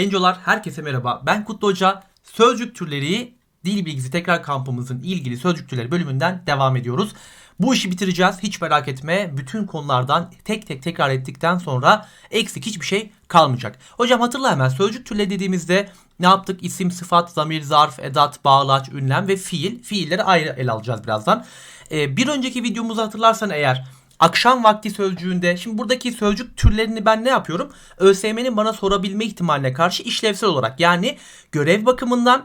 Gencolar herkese merhaba. Ben Kutlu Hoca. Sözcük türleri dil bilgisi tekrar kampımızın ilgili sözcük türleri bölümünden devam ediyoruz. Bu işi bitireceğiz. Hiç merak etme. Bütün konulardan tek tek tekrar ettikten sonra eksik hiçbir şey kalmayacak. Hocam hatırla hemen sözcük türleri dediğimizde ne yaptık? İsim, sıfat, zamir, zarf, edat, bağlaç, ünlem ve fiil. Fiilleri ayrı ele alacağız birazdan. Ee, bir önceki videomuzu hatırlarsan eğer akşam vakti sözcüğünde şimdi buradaki sözcük türlerini ben ne yapıyorum? ÖSYM'nin bana sorabilme ihtimaline karşı işlevsel olarak yani görev bakımından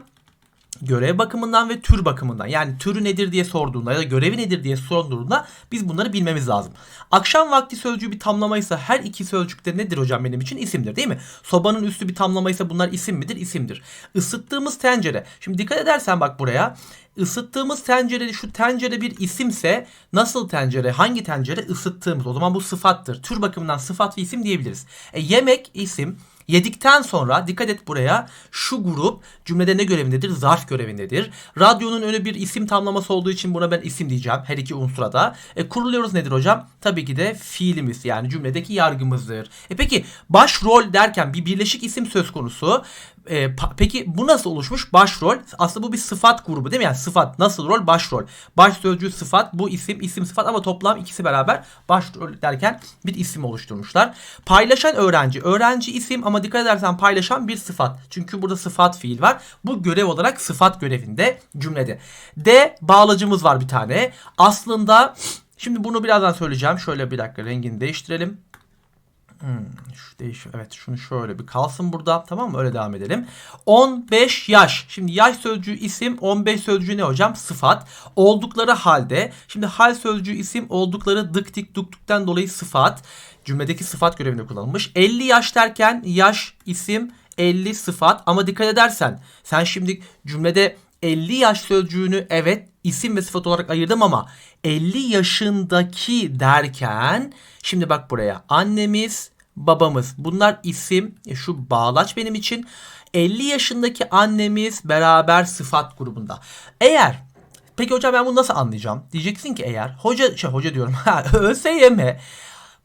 görev bakımından ve tür bakımından yani türü nedir diye sorduğunda ya da görevi nedir diye sorduğunda biz bunları bilmemiz lazım. Akşam vakti sözcüğü bir tamlamaysa her iki sözcükte nedir hocam benim için isimdir değil mi? Sobanın üstü bir tamlamaysa bunlar isim midir? İsimdir. Isıttığımız tencere. Şimdi dikkat edersen bak buraya ısıttığımız tencere şu tencere bir isimse nasıl tencere hangi tencere ısıttığımız o zaman bu sıfattır. Tür bakımından sıfat ve isim diyebiliriz. E, yemek isim Yedikten sonra dikkat et buraya şu grup cümlede ne görevindedir? Zarf görevindedir. Radyonun önü bir isim tamlaması olduğu için buna ben isim diyeceğim her iki unsura da. E, kuruluyoruz nedir hocam? Tabii ki de fiilimiz yani cümledeki yargımızdır. E peki başrol derken bir birleşik isim söz konusu. E, peki bu nasıl oluşmuş? Başrol. Aslında bu bir sıfat grubu değil mi? Yani sıfat. Nasıl rol? Başrol. Baş sözcüğü sıfat. Bu isim, isim sıfat ama toplam ikisi beraber başrol derken bir isim oluşturmuşlar. Paylaşan öğrenci. Öğrenci isim ama dikkat edersen paylaşan bir sıfat. Çünkü burada sıfat fiil var. Bu görev olarak sıfat görevinde cümlede. D bağlacımız var bir tane. Aslında şimdi bunu birazdan söyleyeceğim. Şöyle bir dakika rengini değiştirelim. Hmm, şu değiş evet şunu şöyle bir kalsın burada tamam mı öyle devam edelim. 15 yaş. Şimdi yaş sözcüğü isim 15 sözcüğü ne hocam? Sıfat. Oldukları halde şimdi hal sözcüğü isim oldukları dık dik duktuktan dolayı sıfat. Cümledeki sıfat görevinde kullanılmış. 50 yaş derken yaş isim 50 sıfat ama dikkat edersen sen şimdi cümlede 50 yaş sözcüğünü evet isim ve sıfat olarak ayırdım ama 50 yaşındaki derken şimdi bak buraya annemiz babamız bunlar isim e, şu bağlaç benim için 50 yaşındaki annemiz beraber sıfat grubunda. Eğer peki hocam ben bunu nasıl anlayacağım? Diyeceksin ki eğer hoca şey hoca diyorum ÖSYM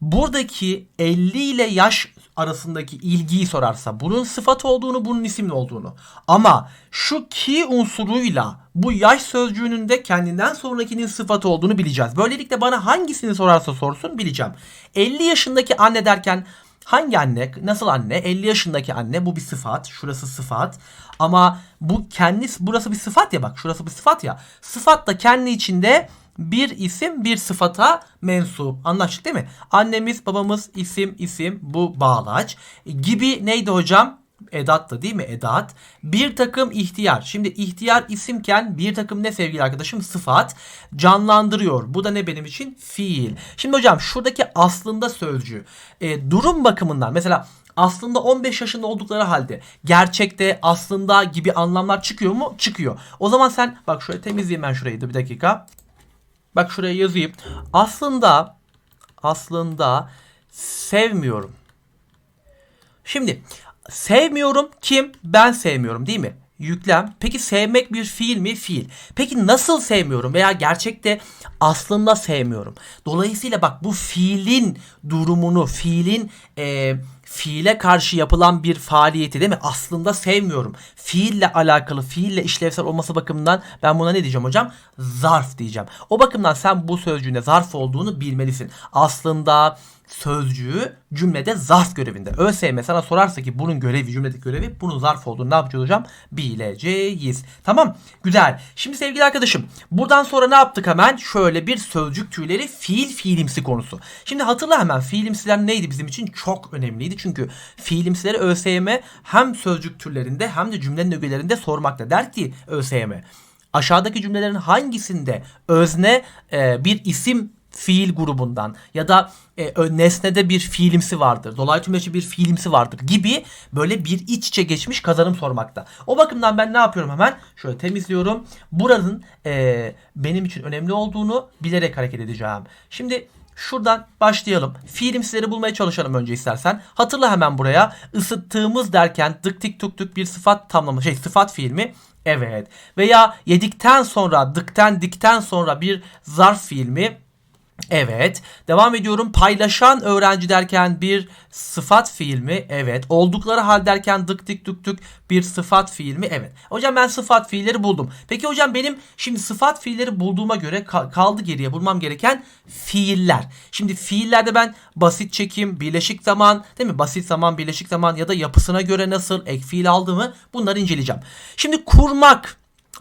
buradaki 50 ile yaş arasındaki ilgiyi sorarsa bunun sıfat olduğunu bunun isimli olduğunu ama şu ki unsuruyla bu yaş sözcüğünün de kendinden sonrakinin sıfatı olduğunu bileceğiz. Böylelikle bana hangisini sorarsa sorsun bileceğim. 50 yaşındaki anne derken hangi anne nasıl anne 50 yaşındaki anne bu bir sıfat şurası sıfat ama bu kendisi burası bir sıfat ya bak şurası bir sıfat ya sıfat da kendi içinde bir isim bir sıfata mensup. Anlaştık değil mi? Annemiz, babamız, isim, isim bu bağlaç. Gibi neydi hocam? Edat da değil mi? Edat. Bir takım ihtiyar. Şimdi ihtiyar isimken bir takım ne sevgili arkadaşım? Sıfat. Canlandırıyor. Bu da ne benim için? Fiil. Şimdi hocam şuradaki aslında sözcüğü. E, durum bakımından mesela aslında 15 yaşında oldukları halde gerçekte aslında gibi anlamlar çıkıyor mu? Çıkıyor. O zaman sen bak şöyle temizleyeyim ben şurayı da bir dakika. Bak şuraya yazayım. Aslında aslında sevmiyorum. Şimdi sevmiyorum kim? Ben sevmiyorum değil mi? Yüklem. Peki sevmek bir fiil mi? Fiil. Peki nasıl sevmiyorum veya gerçekte aslında sevmiyorum. Dolayısıyla bak bu fiilin durumunu, fiilin e, fiile karşı yapılan bir faaliyeti değil mi? Aslında sevmiyorum. Fiille alakalı, fiille işlevsel olması bakımından ben buna ne diyeceğim hocam? Zarf diyeceğim. O bakımdan sen bu sözcüğün de zarf olduğunu bilmelisin. Aslında sözcüğü cümlede zarf görevinde. ÖSYM sana sorarsa ki bunun görevi, cümledeki görevi bunun zarf olduğunu ne yapacağız hocam? Bileceğiz. Tamam. Güzel. Şimdi sevgili arkadaşım buradan sonra ne yaptık hemen? Şöyle bir sözcük tüyleri fiil fiilimsi konusu. Şimdi hatırla hemen fiilimsiler neydi bizim için? Çok önemliydi. Çünkü fiilimsileri ÖSYM hem sözcük türlerinde hem de cümlenin ögelerinde sormakta. Der ki ÖSYM aşağıdaki cümlelerin hangisinde özne e, bir isim fiil grubundan ya da e, nesnede bir fiilimsi vardır. Dolaylı tümleçi bir fiilimsi vardır gibi böyle bir iç içe geçmiş kazanım sormakta. O bakımdan ben ne yapıyorum hemen? Şöyle temizliyorum. Buranın e, benim için önemli olduğunu bilerek hareket edeceğim. Şimdi Şuradan başlayalım. Fiilimsileri bulmaya çalışalım önce istersen. Hatırla hemen buraya. Isıttığımız derken dık tik tuk tuk bir sıfat tamlama şey sıfat fiil mi? Evet. Veya yedikten sonra dıkten dikten sonra bir zarf fiil mi? Evet. Devam ediyorum. Paylaşan öğrenci derken bir sıfat fiil mi? Evet. Oldukları hal derken dık dık dık dık bir sıfat fiil mi? Evet. Hocam ben sıfat fiilleri buldum. Peki hocam benim şimdi sıfat fiilleri bulduğuma göre ka- kaldı geriye bulmam gereken fiiller. Şimdi fiillerde ben basit çekim, birleşik zaman, değil mi? Basit zaman, birleşik zaman ya da yapısına göre nasıl ek fiil aldığımı bunları inceleyeceğim. Şimdi kurmak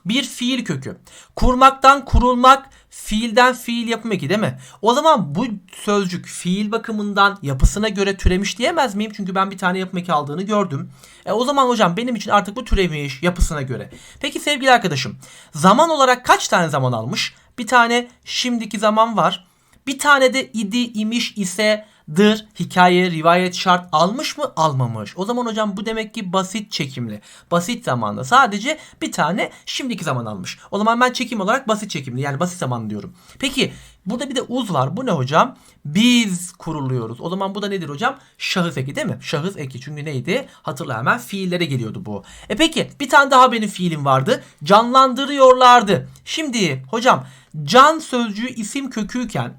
bir fiil kökü. Kurmaktan kurulmak, fiilden fiil yapım eki değil mi? O zaman bu sözcük fiil bakımından yapısına göre türemiş diyemez miyim? Çünkü ben bir tane yapım eki aldığını gördüm. E o zaman hocam benim için artık bu türemiş yapısına göre. Peki sevgili arkadaşım zaman olarak kaç tane zaman almış? Bir tane şimdiki zaman var. Bir tane de idi, imiş, ise, dır, hikaye, rivayet, şart almış mı? Almamış. O zaman hocam bu demek ki basit çekimli. Basit zamanda sadece bir tane şimdiki zaman almış. O zaman ben çekim olarak basit çekimli yani basit zaman diyorum. Peki burada bir de uz var. Bu ne hocam? Biz kuruluyoruz. O zaman bu da nedir hocam? Şahıs eki değil mi? Şahıs eki. Çünkü neydi? Hatırla hemen fiillere geliyordu bu. E peki bir tane daha benim fiilim vardı. Canlandırıyorlardı. Şimdi hocam can sözcüğü isim köküyken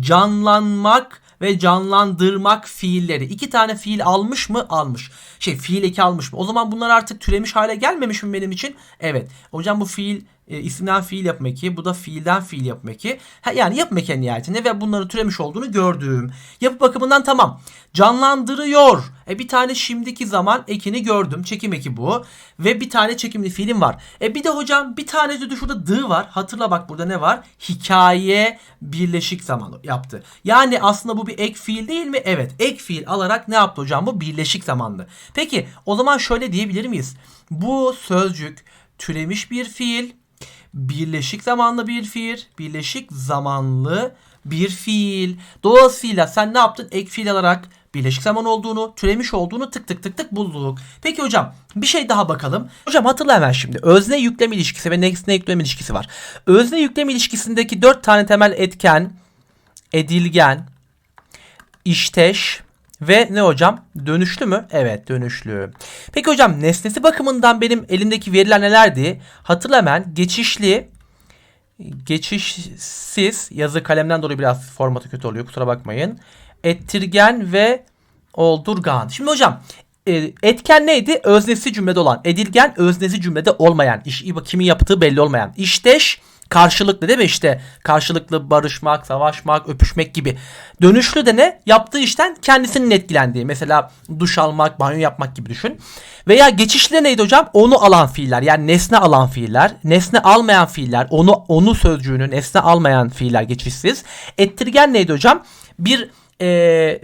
canlanmak ve canlandırmak fiilleri. iki tane fiil almış mı? Almış. Şey fiil eki almış mı? O zaman bunlar artık türemiş hale gelmemiş mi benim için? Evet. Hocam bu fiil e, isimden fiil yapma eki. Bu da fiilden fiil yapma eki. Ha, yani yapma eki nihayetinde ve bunları türemiş olduğunu gördüm. Yapı bakımından tamam. Canlandırıyor. E bir tane şimdiki zaman ekini gördüm. Çekim eki bu. Ve bir tane çekimli fiilim var. E bir de hocam bir tane de şurada dı var. Hatırla bak burada ne var? Hikaye birleşik zaman yaptı. Yani aslında bu bir ek fiil değil mi? Evet. Ek fiil alarak ne yaptı hocam? Bu birleşik zamandı. Peki o zaman şöyle diyebilir miyiz? Bu sözcük türemiş bir fiil, birleşik zamanlı bir fiil, birleşik zamanlı bir fiil. Dolayısıyla sen ne yaptın? Ek fiil alarak birleşik zaman olduğunu, türemiş olduğunu tık tık tık tık bulduk. Peki hocam bir şey daha bakalım. Hocam hatırla hemen şimdi. Özne yüklem ilişkisi ve nesne yüklem ilişkisi var. Özne yüklem ilişkisindeki dört tane temel etken, edilgen, işteş ve ne hocam? Dönüşlü mü? Evet dönüşlü. Peki hocam nesnesi bakımından benim elimdeki veriler nelerdi? Hatırla hemen geçişli, geçişsiz yazı kalemden dolayı biraz formatı kötü oluyor kusura bakmayın. Ettirgen ve oldurgan. Şimdi hocam e, etken neydi? Öznesi cümlede olan. Edilgen öznesi cümlede olmayan. İş, kimin yaptığı belli olmayan. İşteş karşılıklı değil mi işte karşılıklı barışmak, savaşmak, öpüşmek gibi. Dönüşlü de ne? Yaptığı işten kendisinin etkilendiği. Mesela duş almak, banyo yapmak gibi düşün. Veya geçişli neydi hocam? Onu alan fiiller. Yani nesne alan fiiller. Nesne almayan fiiller. Onu onu sözcüğünü nesne almayan fiiller geçişsiz. Ettirgen neydi hocam? Bir e,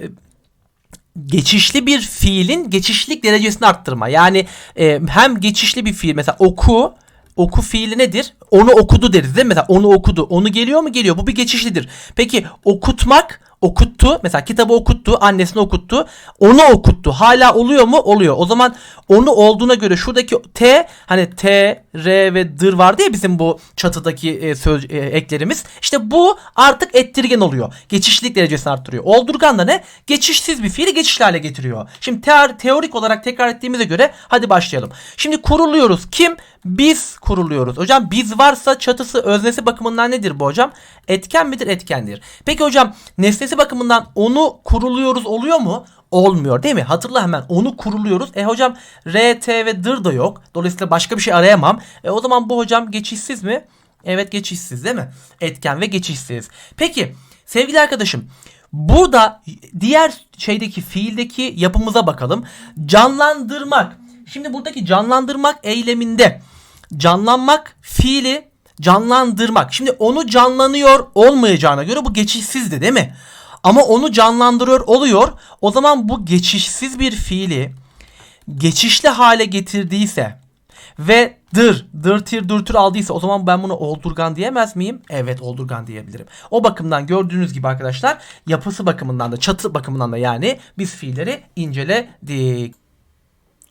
geçişli bir fiilin geçişlik derecesini arttırma. Yani e, hem geçişli bir fiil mesela oku oku fiili nedir? Onu okudu deriz değil mi? Mesela onu okudu. Onu geliyor mu? Geliyor. Bu bir geçişlidir. Peki okutmak okuttu. Mesela kitabı okuttu. Annesine okuttu. Onu okuttu. Hala oluyor mu? Oluyor. O zaman onu olduğuna göre şuradaki T hani T, R ve dır vardı ya bizim bu çatıdaki e, söz e, eklerimiz. İşte bu artık ettirgen oluyor. Geçişlik derecesini arttırıyor. Oldurgan da ne? Geçişsiz bir fiili geçişli hale getiriyor. Şimdi teor teorik olarak tekrar ettiğimize göre hadi başlayalım. Şimdi kuruluyoruz. Kim? Biz kuruluyoruz. Hocam biz varsa çatısı öznesi bakımından nedir bu hocam? Etken midir? Etkendir. Peki hocam nesnesi bakımından onu kuruluyoruz oluyor mu? Olmuyor değil mi? Hatırla hemen onu kuruluyoruz. E hocam R, T ve dır da yok. Dolayısıyla başka bir şey arayamam. E o zaman bu hocam geçişsiz mi? Evet geçişsiz değil mi? Etken ve geçişsiz. Peki sevgili arkadaşım burada diğer şeydeki fiildeki yapımıza bakalım. Canlandırmak. Şimdi buradaki canlandırmak eyleminde canlanmak fiili canlandırmak. Şimdi onu canlanıyor olmayacağına göre bu geçişsizdi değil mi? Ama onu canlandırıyor oluyor. O zaman bu geçişsiz bir fiili geçişli hale getirdiyse ve dır, dırtır, dürtür aldıysa o zaman ben bunu oldurgan diyemez miyim? Evet oldurgan diyebilirim. O bakımdan gördüğünüz gibi arkadaşlar yapısı bakımından da çatı bakımından da yani biz fiilleri inceledik.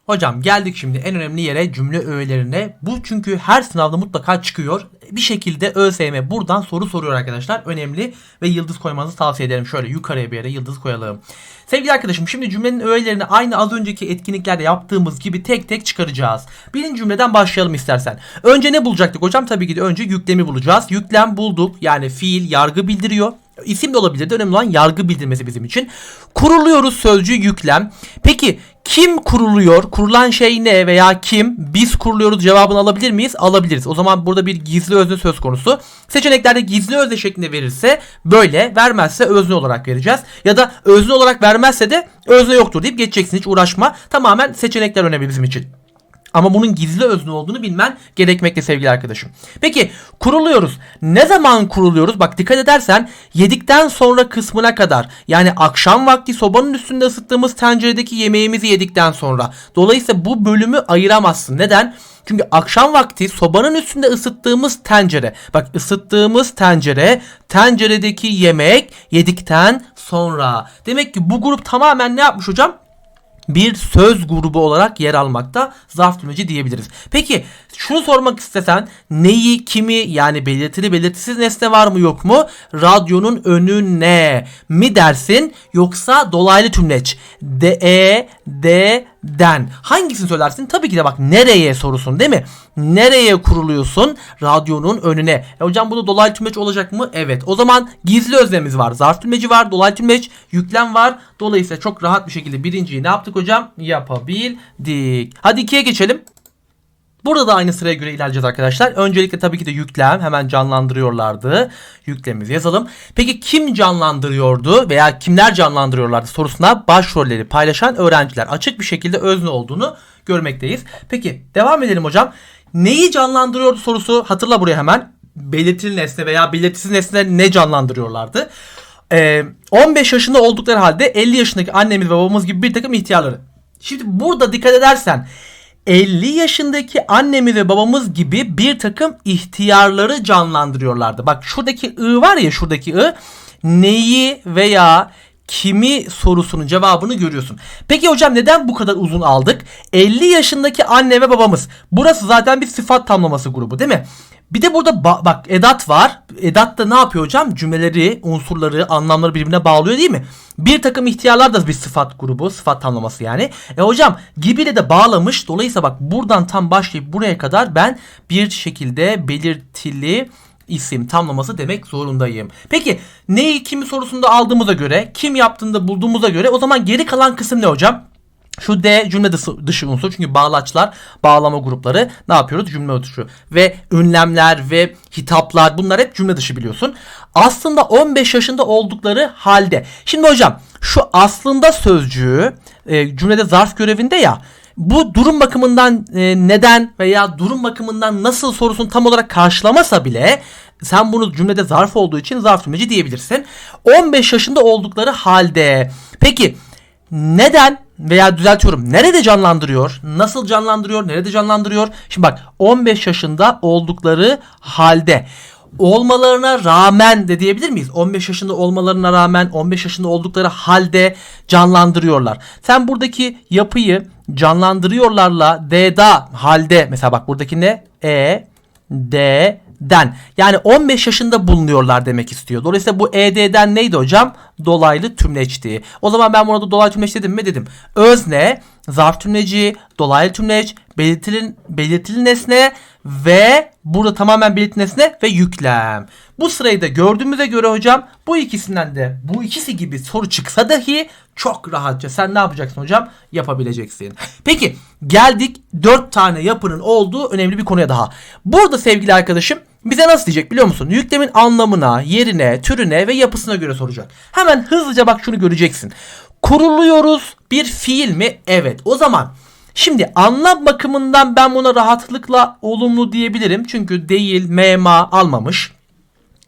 Hocam geldik şimdi en önemli yere cümle öğelerine. Bu çünkü her sınavda mutlaka çıkıyor. Bir şekilde ÖSYM buradan soru soruyor arkadaşlar. Önemli ve yıldız koymanızı tavsiye ederim. Şöyle yukarıya bir yere yıldız koyalım. Sevgili arkadaşım şimdi cümlenin öğelerini aynı az önceki etkinliklerde yaptığımız gibi tek tek çıkaracağız. Birinci cümleden başlayalım istersen. Önce ne bulacaktık hocam? Tabii ki de önce yüklemi bulacağız. Yüklem bulduk. Yani fiil yargı bildiriyor. İsim de olabilirdi. Önemli olan yargı bildirmesi bizim için. Kuruluyoruz sözcüğü yüklem. Peki kim kuruluyor? Kurulan şey ne veya kim? Biz kuruluyoruz cevabını alabilir miyiz? Alabiliriz. O zaman burada bir gizli özne söz konusu. Seçeneklerde gizli özne şeklinde verirse böyle, vermezse özne olarak vereceğiz. Ya da özne olarak vermezse de özne yoktur deyip geçeceksin. Hiç uğraşma. Tamamen seçenekler önemli bizim için. Ama bunun gizli özne olduğunu bilmen gerekmekte sevgili arkadaşım. Peki kuruluyoruz. Ne zaman kuruluyoruz? Bak dikkat edersen yedikten sonra kısmına kadar yani akşam vakti sobanın üstünde ısıttığımız tenceredeki yemeğimizi yedikten sonra. Dolayısıyla bu bölümü ayıramazsın. Neden? Çünkü akşam vakti sobanın üstünde ısıttığımız tencere. Bak ısıttığımız tencere tenceredeki yemek yedikten sonra. Demek ki bu grup tamamen ne yapmış hocam? Bir söz grubu olarak yer almakta zarf tümleci diyebiliriz. Peki şunu sormak istesen neyi kimi yani belirtili belirtisiz nesne var mı yok mu? Radyonun önü ne mi dersin yoksa dolaylı tümleç de e de den. Hangisini söylersin? Tabii ki de bak nereye sorusun değil mi? Nereye kuruluyorsun? Radyonun önüne. E hocam bu da dolaylı tümleç olacak mı? Evet. O zaman gizli özlemimiz var. Zarf tümleci var. Dolaylı tümleç. Yüklem var. Dolayısıyla çok rahat bir şekilde birinciyi ne yaptık hocam? Yapabildik. Hadi ikiye geçelim. Burada da aynı sıraya göre ilerleyeceğiz arkadaşlar. Öncelikle tabii ki de yüklem hemen canlandırıyorlardı. Yüklemimizi yazalım. Peki kim canlandırıyordu veya kimler canlandırıyorlardı sorusuna başrolleri paylaşan öğrenciler. Açık bir şekilde özne olduğunu görmekteyiz. Peki devam edelim hocam. Neyi canlandırıyordu sorusu hatırla buraya hemen. Belirtili nesne veya belirtisiz nesne ne canlandırıyorlardı? Ee, 15 yaşında oldukları halde 50 yaşındaki annemiz ve babamız gibi bir takım ihtiyarları. Şimdi burada dikkat edersen 50 yaşındaki annemiz ve babamız gibi bir takım ihtiyarları canlandırıyorlardı. Bak şuradaki ı var ya şuradaki ı neyi veya kimi sorusunun cevabını görüyorsun. Peki hocam neden bu kadar uzun aldık? 50 yaşındaki anne ve babamız. Burası zaten bir sıfat tamlaması grubu değil mi? Bir de burada ba- bak edat var. Edat da ne yapıyor hocam? Cümleleri, unsurları, anlamları birbirine bağlıyor değil mi? Bir takım ihtiyarlar da bir sıfat grubu, sıfat tamlaması yani. E hocam gibiyle de bağlamış. Dolayısıyla bak buradan tam başlayıp buraya kadar ben bir şekilde belirtili isim tamlaması demek zorundayım. Peki neyi kimi sorusunda aldığımıza göre, kim yaptığında bulduğumuza göre o zaman geri kalan kısım ne hocam? Şu D cümle dışı, unsur çünkü bağlaçlar, bağlama grupları ne yapıyoruz? Cümle dışı ve ünlemler ve hitaplar bunlar hep cümle dışı biliyorsun. Aslında 15 yaşında oldukları halde. Şimdi hocam şu aslında sözcüğü e, cümlede zarf görevinde ya bu durum bakımından e, neden veya durum bakımından nasıl sorusunu tam olarak karşılamasa bile sen bunu cümlede zarf olduğu için zarf cümleci diyebilirsin. 15 yaşında oldukları halde. Peki neden veya düzeltiyorum nerede canlandırıyor? Nasıl canlandırıyor? Nerede canlandırıyor? Şimdi bak 15 yaşında oldukları halde olmalarına rağmen de diyebilir miyiz? 15 yaşında olmalarına rağmen 15 yaşında oldukları halde canlandırıyorlar. Sen buradaki yapıyı canlandırıyorlarla D'da halde mesela bak buradaki ne? E, D, den. Yani 15 yaşında bulunuyorlar demek istiyor. Dolayısıyla bu ED'den neydi hocam? Dolaylı tümleçti. O zaman ben burada dolaylı tümleç dedim mi? Dedim. Özne, zarf tümleci, dolaylı tümleç, belirtili, belirtili nesne ve burada tamamen belirtili nesne ve yüklem. Bu sırayı da gördüğümüze göre hocam bu ikisinden de bu ikisi gibi soru çıksa dahi çok rahatça sen ne yapacaksın hocam? Yapabileceksin. Peki geldik 4 tane yapının olduğu önemli bir konuya daha. Burada sevgili arkadaşım bize nasıl diyecek biliyor musun? Yüklemin anlamına, yerine, türüne ve yapısına göre soracak. Hemen hızlıca bak şunu göreceksin. Kuruluyoruz bir fiil mi? Evet. O zaman Şimdi anlam bakımından ben buna rahatlıkla olumlu diyebilirim. Çünkü değil, mema almamış.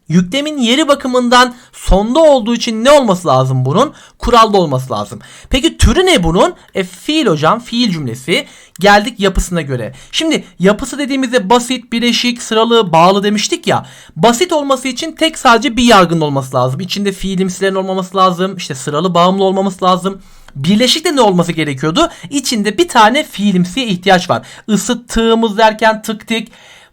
Yüklemin yeri bakımından sonda olduğu için ne olması lazım bunun? Kuralda olması lazım. Peki türü ne bunun? E fiil hocam fiil cümlesi. Geldik yapısına göre. Şimdi yapısı dediğimizde basit, bileşik, sıralı, bağlı demiştik ya. Basit olması için tek sadece bir yargının olması lazım. İçinde fiilimsilerin olmaması lazım. İşte sıralı bağımlı olmaması lazım. Birleşik de ne olması gerekiyordu? İçinde bir tane fiilimsiye ihtiyaç var. Isıttığımız derken tık tık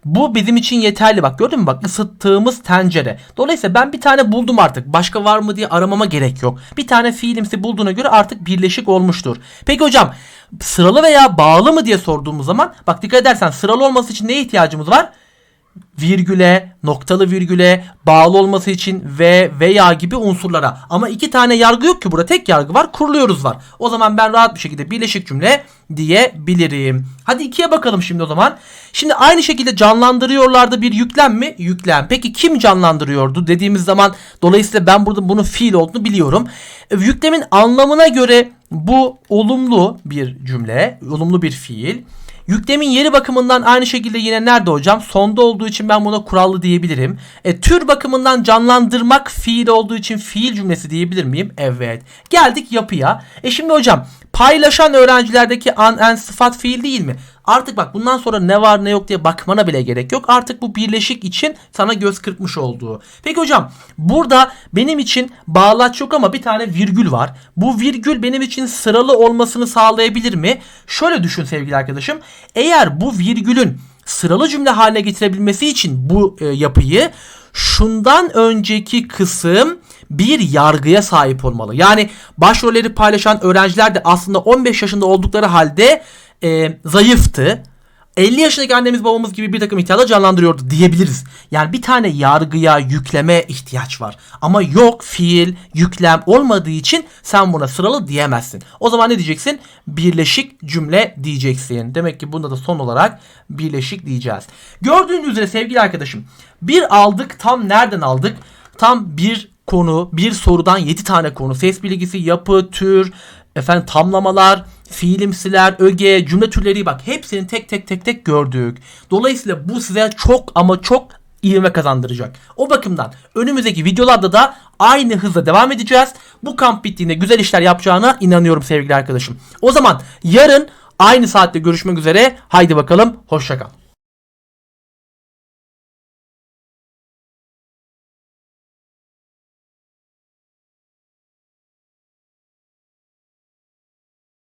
bu bizim için yeterli. Bak gördün mü bak ısıttığımız tencere. Dolayısıyla ben bir tane buldum artık. Başka var mı diye aramama gerek yok. Bir tane fiilimsi bulduğuna göre artık birleşik olmuştur. Peki hocam sıralı veya bağlı mı diye sorduğumuz zaman bak dikkat edersen sıralı olması için neye ihtiyacımız var? Virgüle, noktalı virgüle, bağlı olması için ve veya gibi unsurlara. Ama iki tane yargı yok ki burada. Tek yargı var. Kuruluyoruz var. O zaman ben rahat bir şekilde birleşik cümle diyebilirim. Hadi ikiye bakalım şimdi o zaman. Şimdi aynı şekilde canlandırıyorlardı bir yüklem mi? Yüklem. Peki kim canlandırıyordu dediğimiz zaman dolayısıyla ben burada bunun fiil olduğunu biliyorum. E, Yüklemin anlamına göre bu olumlu bir cümle, olumlu bir fiil. Yüklemin yeri bakımından aynı şekilde yine nerede hocam? Sonda olduğu için ben buna kurallı diyebilirim. E, tür bakımından canlandırmak fiil olduğu için fiil cümlesi diyebilir miyim? Evet. Geldik yapıya. E şimdi hocam paylaşan öğrencilerdeki an en sıfat fiil değil mi? Artık bak bundan sonra ne var ne yok diye bakmana bile gerek yok. Artık bu birleşik için sana göz kırpmış olduğu. Peki hocam burada benim için bağlaç yok ama bir tane virgül var. Bu virgül benim için sıralı olmasını sağlayabilir mi? Şöyle düşün sevgili arkadaşım. Eğer bu virgülün sıralı cümle haline getirebilmesi için bu e, yapıyı şundan önceki kısım bir yargıya sahip olmalı. Yani başrolleri paylaşan öğrenciler de aslında 15 yaşında oldukları halde e, zayıftı. 50 yaşındaki annemiz babamız gibi bir takım ihtiyarlar canlandırıyordu diyebiliriz. Yani bir tane yargıya, yükleme ihtiyaç var. Ama yok fiil, yüklem olmadığı için sen buna sıralı diyemezsin. O zaman ne diyeceksin? Birleşik cümle diyeceksin. Demek ki bunda da son olarak birleşik diyeceğiz. Gördüğün üzere sevgili arkadaşım bir aldık tam nereden aldık? Tam bir konu, bir sorudan 7 tane konu. Ses bilgisi, yapı, tür, efendim tamlamalar, fiilimsiler, öge, cümle türleri bak hepsini tek tek tek tek gördük. Dolayısıyla bu size çok ama çok ivme kazandıracak. O bakımdan önümüzdeki videolarda da aynı hızla devam edeceğiz. Bu kamp bittiğinde güzel işler yapacağına inanıyorum sevgili arkadaşım. O zaman yarın aynı saatte görüşmek üzere. Haydi bakalım hoşçakal.